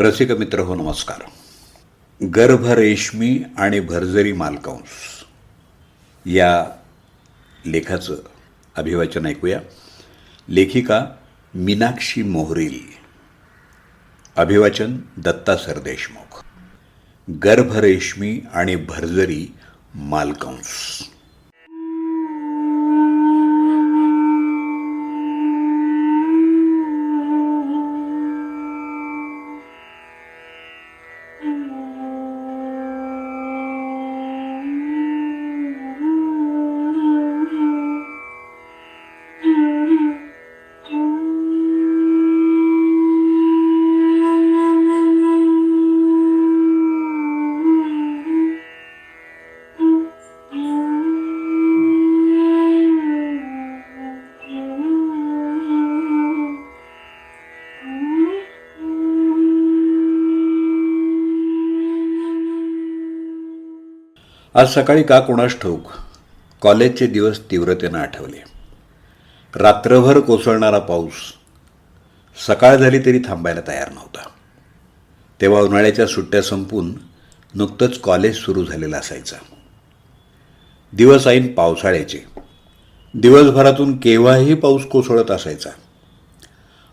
रसिक मित्र हो नमस्कार. गर्भ रेशमी आणि भरजरी मालकांस या लेखाचं अभिवाचन ऐकूया. लेखिका मीनाक्षी मोहरील. अभिवाचन दत्ता सरदेशमुख गर्भ रेशमी आणि भरजरी मालकंस आज सकाळी का कोणास ठाऊक कॉलेजचे दिवस तीव्रतेनं आठवले. रात्रभर कोसळणारा पाऊस सकाळ झाली तरी थांबायला तयार नव्हता. तेव्हा उन्हाळ्याच्या सुट्ट्या संपून नुकतंच कॉलेज सुरू झालेलं असायचं. दिवस ऐन पावसाळ्याचे. दिवसभरातून केव्हाही पाऊस कोसळत असायचा.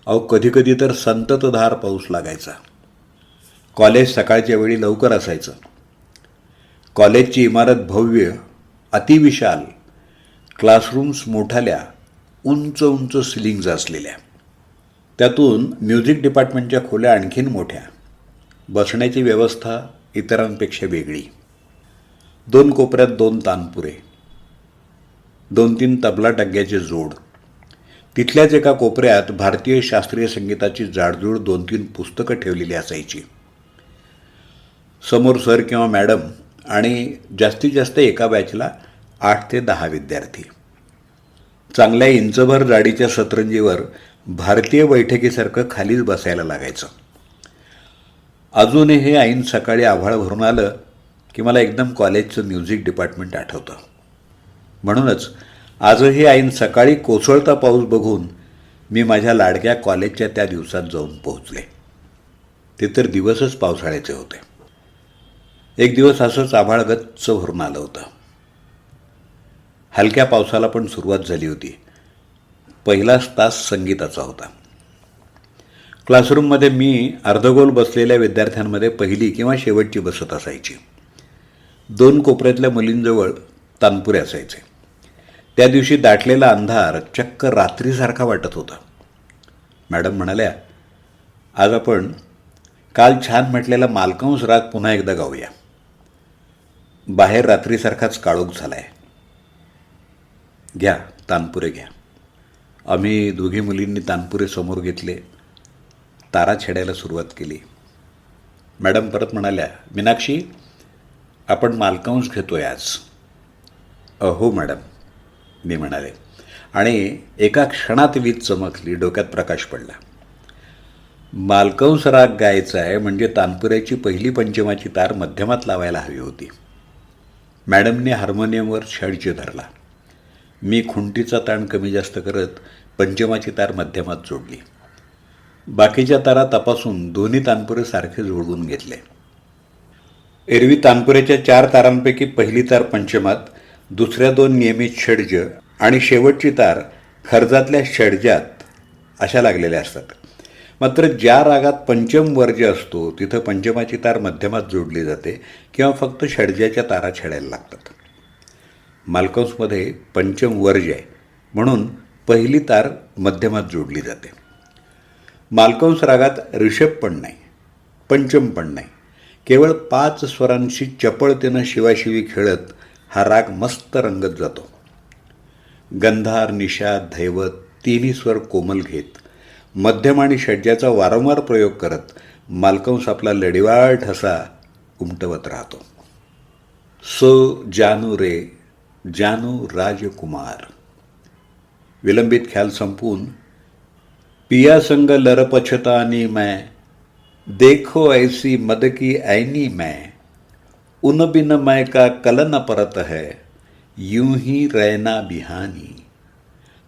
अहो कधीकधी तर संततधार पाऊस लागायचा. कॉलेज सकाळच्या वेळी लवकर असायचं. कॉलेजची इमारत भव्य अतिविशाल क्लासरूम्स मोठाल्या उंच उंच सिलिंग्ज असलेल्या. त्यातून म्युझिक डिपार्टमेंटच्या खोल्या आणखीन मोठ्या. बसण्याची व्यवस्था इतरांपेक्षा वेगळी. दोन कोपऱ्यात दोन तानपुरे. दोन तीन तबला टग्ग्याचे जोड. तिथल्याच एका कोपऱ्यात भारतीय शास्त्रीय संगीताची जाडजूड दोन तीन पुस्तकं ठेवलेली असायची. समोर सर किंवा मॅडम आणि जास्तीत जास्त एका बॅचला आठ ते दहा विद्यार्थी. चांगल्या इंचभर जाडीच्या सतरंजीवर भारतीय बैठकीसारखं खालीच बसायला लागायचं. अजूनही हे ऐन सकाळी आभाळ भरून आलं की मला एकदम कॉलेजचं म्युझिक डिपार्टमेंट आठवतं. म्हणूनच आजही ऐन सकाळी कोसळता पाऊस बघून मी माझ्या लाडक्या कॉलेजच्या त्या दिवसात जाऊन पोहोचले. ते तर दिवसच पावसाळ्याचे होते. एक दिवस असंच आभाळ गच्च भरून आलं होतं. हलक्या पावसाला पण सुरुवात झाली होती. पहिलाच तास संगीताचा होता. क्लासरूममध्ये मी अर्धगोल बसलेल्या विद्यार्थ्यांमध्ये पहिली किंवा शेवटची बसत असायची. दोन कोपऱ्यातल्या मुलींजवळ तानपुरे असायचे. त्या दिवशी दाटलेला अंधार चक्क रात्रीसारखा वाटत होता. मॅडम म्हणाल्या आज आपण काल छान म्हटलेला मालकंस राग पुन्हा एकदा गाऊया. बाहेर रात्रीसारखाच काळोख झाला आहे घ्या तानपुरे घ्या. आम्ही दोघी मुलींनी तानपुरे समोर घेतले. तारा छेडायला सुरुवात केली. मॅडम परत म्हणाल्या मीनाक्षी आपण मालकांस घेतोय आज. अहो मॅडम मी म्हणाले. आणि एका क्षणात वीज चमकली डोक्यात प्रकाश पडला. मालकंस राग गायचा आहे म्हणजे तानपुऱ्याची पहिली पंचमाची तार मध्यमात लावायला हवी होती. मॅडमने हार्मोनियमवर छडचे धरला. मी खुंटीचा ताण कमी जास्त करत पंचमाची तार मध्यमात जोडली. बाकीच्या तारा तपासून दोन्ही तानपुरे सारखे जोडवून घेतले. एरवी तानपुऱ्याच्या चार तारांपैकी पहिली तार पंचमात दुसऱ्या दोन नियमित षडज आणि शेवटची तार खर्जातल्या षडजात अशा लागलेल्या असतात. मात्र ज्या रागात पंचम वर्ज असतो तिथं पंचमाची तार मध्यमात जोडली जाते किंवा फक्त षडजाच्या तारा छेडायला लागतात. मालकंसमध्ये पंचम वर्ज आहे म्हणून पहिली तार मध्यमात जोडली जाते. मालकंस रागात ऋषभ पण नाही पंचम पण नाही. केवळ पाच स्वरांशी चपळतेनं शिवाशिवी खेळत हा राग मस्त रंगत जातो. गंधार निषाद धैवत तिन्ही स्वर कोमल घेत मध्यम आणि षड्जाचा वारंवार प्रयोग करत मालकंस आपला लढिवाळ ठसा उमटवत राहतो. सो जानू रे जानू राजकुमार. विलंबित ख्याल संपून पिया संग लरपछतानी मैं देखो ऐसी मद की ऐनी मैं उन बिन मैं का कलन परत है यूं ही रहना बिहानी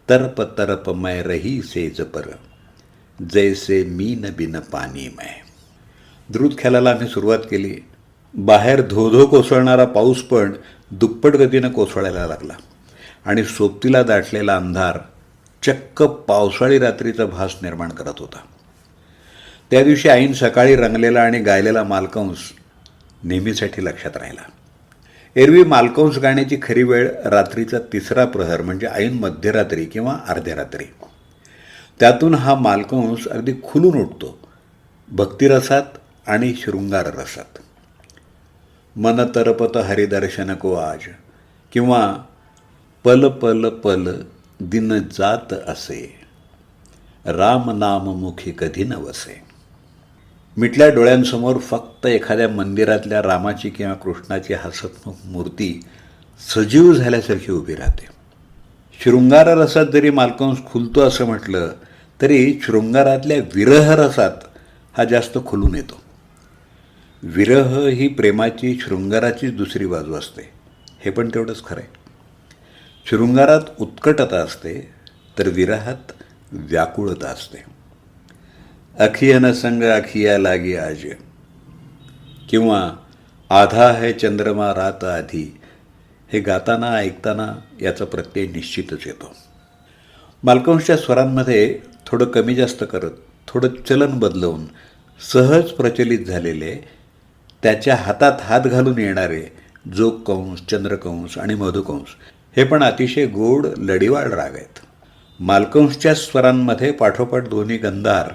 तरप तरप मैं रही सेज पर। जैसे मीन बिन पाणी मैं। द्रुत खेळायला आम्ही सुरुवात केली. बाहेर धोधो कोसळणारा पाऊस पण दुप्पट गतीनं कोसळायला लागला. आणि सोबतीला दाटलेला अंधार चक्क पावसाळी रात्रीचा भास निर्माण करत होता. त्या दिवशी आईन सकाळी रंगलेला आणि गायलेला मालकंस नेहमीसाठी लक्षात राहिला. एरवी मालकंस गाण्याची खरी वेळ रात्रीचा तिसरा प्रहर म्हणजे ऐन मध्यरात्री किंवा अर्ध्या रात्री. त्यातून हा मालकंस अगदी खुलून उठतो. भक्तिरसात आणि शृंगार रसात मन तरपत हरिदर्शन को आज. किंवा पल पल पल दिन जात असे. राम नाम मुखी कधी नवसे. मिटल्या डोळ्यांसमोर फक्त एखाद्या मंदिरातल्या रामाची किंवा कृष्णाची हसतमुख मूर्ती सजीव झाल्यासारखी उभी राहते. शृंगार रसात जरी मालकंस खुलतो असं म्हटलं तरी शृंगारातल्या विरह रसात हा जास्त खुलून येतो. विरह ही प्रेमाची शृंगाराचीच दुसरी बाजू असते. हे पण तेवढंच खरं आहे. शृंगारात उत्कटता असते तर विरहात व्याकुळता असते. अखियन संग अखिया लागी आज किंवा आधा है चंद्रमा रात आधी हे गाताना ऐकताना याचा प्रत्यय निश्चितच येतो. मालकंशच्या स्वरांमध्ये थोडं कमी जास्त करत थोडं चलन बदलवून सहज प्रचलित झालेले त्याच्या हातात हात घालून येणारे जोगकंस चंद्रकंस आणि मधुकंस हे पण अतिशय गोड लढीवाळ राग आहेत. मालकंसच्या स्वरांमध्ये पाठोपाठ दोन्ही गंधार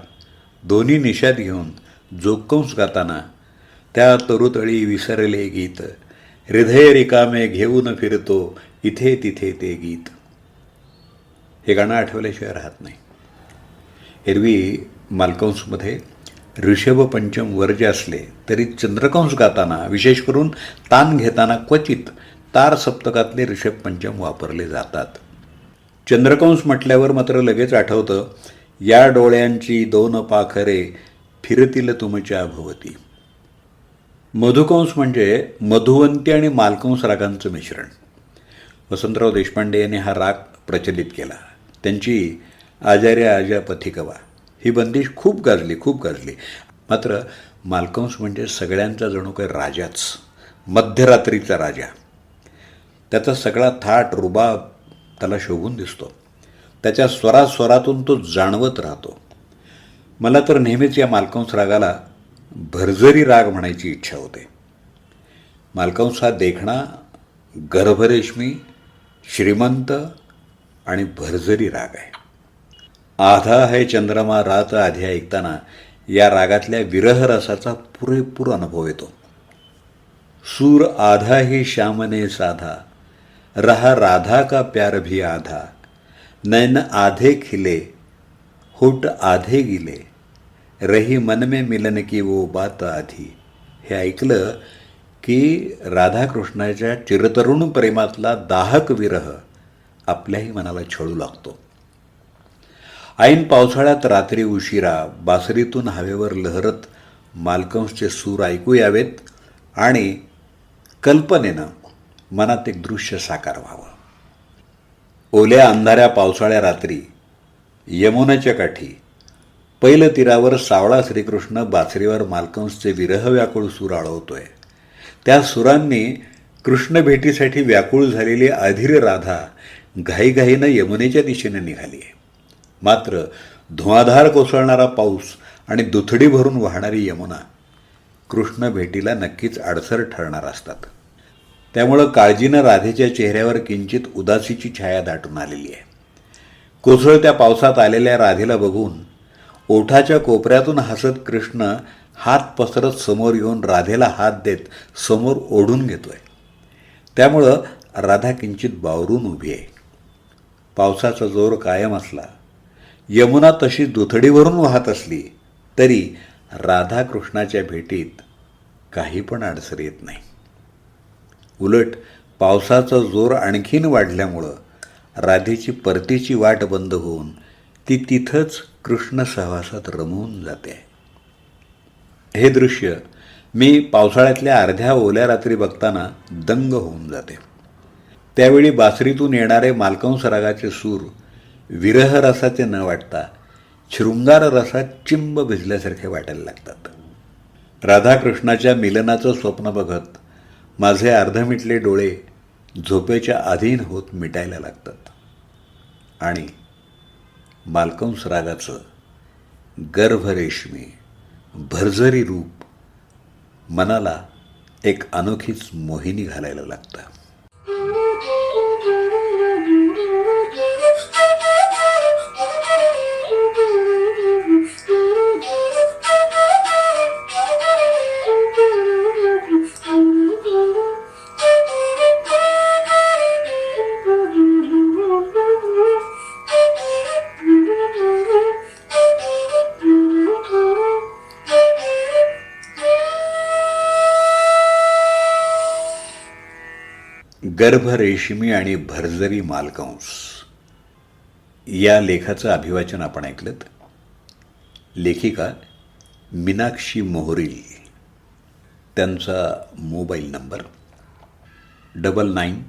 दोन्ही निषाद घेऊन जोगकंस गाताना त्या तरुतळी विसरले गीत हृदय रिकामे घेऊन फिरतो इथे तिथे ते गीत. हे गाणं आठवल्याशिवाय राहत नाही. एरवी मालकंसमध्ये ऋषभ पंचम वर्ज असले तरी चंद्रकंस गाताना विशेष करून तान घेताना क्वचित तार सप्तकातले ऋषभ पंचम वापरले जातात. चंद्रकंस म्हटल्यावर मात्र लगेच आठवतं या डोळ्यांची दोन पाखरे फिरतील तुमच्या भवती. मधुकंस म्हणजे मधुवंती आणि मालकंस रागांचं मिश्रण. वसंतराव देशपांडे यांनी हा राग प्रचलित केला. त्यांची आजाऱ्या आजा पथिकवा. ही बंदिश खूप गाजली खूप गाजली. मात्र मालकंस म्हणजे सगळ्यांचा जणू काही राजाच. मध्यरात्रीचा राजा. त्याचा सगळा थाट रुबाब त्याला शोभून दिसतो. त्याच्या स्वरा स्वरातून तो जाणवत राहतो. मला तर नेहमीच या मालकंस रागाला भरझरी राग म्हणायची इच्छा होते. मालकंस हा देखणा गर्भरेशमी श्रीमंत आणि भरझरी राग आहे. आधा है चंद्रमा रात आधी ऐकताना या रागातल्या विरह रसाचा पुरेपूर अनुभव येतो. सूर आधा ही श्यामने साधा रहा राधा का प्यार भी आधा नैन आधे खिले होट आधे गिले रही मन में मिलन की वो बात आधी. हे ऐकलं की राधाकृष्णाच्या चिरतरुण प्रेमातला दाहक विरह आपल्याही मनाला छळू लागतो. ऐन पावसाळ्यात रात्री उशिरा बासरीतून हवेवर लहरत मालकंसचे सूर ऐकू यावेत आणि कल्पनेनं मनात एक दृश्य साकार व्हावं. ओल्या अंधाऱ्या पावसाळ्या रात्री यमुनाच्या काठी पैल तीरावर सावळा श्रीकृष्ण बासरीवर मालकंसचे विरह व्याकुळ सूर आळवतोय. त्या सुरांनी कृष्ण भेटीसाठी व्याकुळ झालेली अधीर राधा घाईघाईनं यमुनेच्या दिशेने निघाली आहे मात्र धुआधार कोसळणारा पाऊस आणि दुथडी भरून वाहणारी यमुना कृष्ण भेटीला नक्कीच अडसर ठरणार असतात. त्यामुळं काळजीनं राधेच्या चेहऱ्यावर किंचित उदासीची छाया दाटून आलेली आहे. कोसळत्या पावसात आलेल्या राधेला बघून ओठाच्या कोपऱ्यातून हसत कृष्ण हात पसरत समोर येऊन राधेला हात देत समोर ओढून घेतोय. त्यामुळं राधा किंचित बावरून उभी आहे. पावसाचा जोर कायम असला यमुना तशी दुथडीवरून वाहत असली तरी राधाकृष्णाच्या भेटीत काही पण अडसर येत नाही. उलट पावसाचा जोर आणखीन वाढल्यामुळं राधेची परतीची वाट बंद होऊन ती तिथंच कृष्ण सहवासात रमवून जाते. हे दृश्य मी पावसाळ्यातल्या अर्ध्या ओल्या रात्री बघताना दंग होऊन जाते. त्यावेळी बासरीतून येणारे मालकंस रागाचे सूर विरह रसाचे न वाटता शृंगार रसात चिंब भिजल्यासारखे वाटायला लागतात. राधाकृष्णाच्या मिलनाचं स्वप्न बघत माझे अर्धमिटले डोळे झोपेच्या अधीन होत मिटायला लागतात. आणि मालकंस रागाचं गर्भरेशमी भरझरी रूप मनाला एक अनोखीच मोहिनी घालायला लागतं. गर्भ रेशमी आणि भरजरी मालकंस. या लेखाचं अभिवाचन आपण ऐकलं लेखिका मीनाक्षी मोहरील. त्यांचा mobile number double nine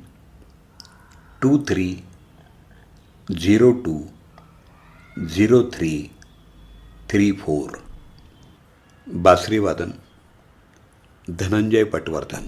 two three zero two zero three three four. बासरीवादन. Dhananjay Patwardhan.